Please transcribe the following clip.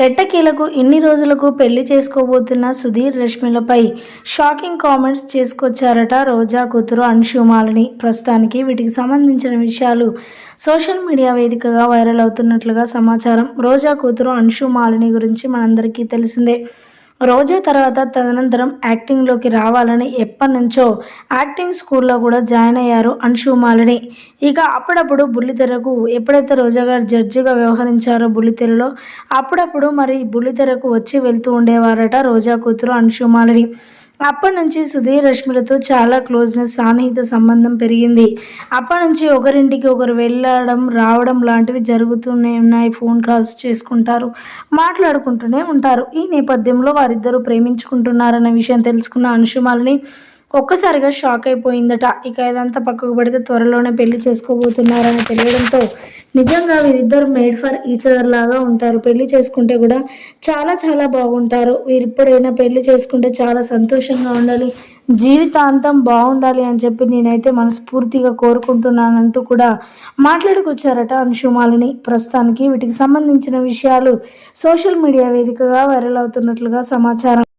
ఎట్టకేలకు ఇన్ని రోజులకు పెళ్ళి చేసుకోబోతున్న సుధీర్ రష్మిలపై షాకింగ్ కామెంట్స్ చేసుకొచ్చారట రోజా కూతురు అన్షుమాలని ప్రస్తుతానికి వీటికి సంబంధించిన విషయాలు సోషల్ మీడియా వేదికగా వైరల్ అవుతున్నట్లుగా సమాచారం. రోజా కూతురు అన్షుమాలని గురించి మనందరికీ తెలిసిందే. రోజా తర్వాత తదనంతరం యాక్టింగ్లోకి రావాలని ఎప్పటి నుంచో యాక్టింగ్ స్కూల్లో కూడా జాయిన్ అయ్యారు అంశుమాలిని ఇక అప్పుడప్పుడు బుల్లితెరకు ఎప్పుడైతే రోజా గారు జడ్జిగా వ్యవహరించారో బుల్లితెరలో అప్పుడప్పుడు మరి బుల్లితెరకు వచ్చి వెళ్తూ ఉండేవారట రోజా కూతురు అంశుమాలిని అప్పటి నుంచి సుధీర్ రష్మిలతో చాలా క్లోజ్నెస్ సాన్నిహిత సంబంధం పెరిగింది. అప్పటి నుంచి ఒకరింటికి ఒకరు వెళ్ళడం రావడం లాంటివి జరుగుతూనే ఉన్నాయి. ఫోన్ కాల్స్ చేసుకుంటారు మాట్లాడుకుంటూనే ఉంటారు. ఈ నేపథ్యంలో వారిద్దరూ ప్రేమించుకుంటున్నారన్న విషయం తెలుసుకున్న అంశుమాలని ఒక్కసారిగా షాక్ అయిపోయిందట. ఇక ఇదంతా పక్కకు పడితే త్వరలోనే పెళ్ళి చేసుకోబోతున్నారని తెలియడంతో నిజంగా వీరిద్దరు మేడ్ ఫర్ ఈచ్ అదర్ లాగా ఉంటారు. పెళ్ళి చేసుకుంటే కూడా చాలా చాలా బాగుంటారు. వీరిప్పుడైనా పెళ్ళి చేసుకుంటే చాలా సంతోషంగా ఉండాలి. జీవితాంతం బాగుండాలి అని చెప్పి నేనైతే మనస్ఫూర్తిగా కోరుకుంటున్నానంటూ కూడా మాట్లాడుకొచ్చారట అంశుమాలిని ప్రస్తుతానికి వీటికి సంబంధించిన విషయాలు సోషల్ మీడియా వేదికగా వైరల్ అవుతున్నట్లుగా సమాచారం.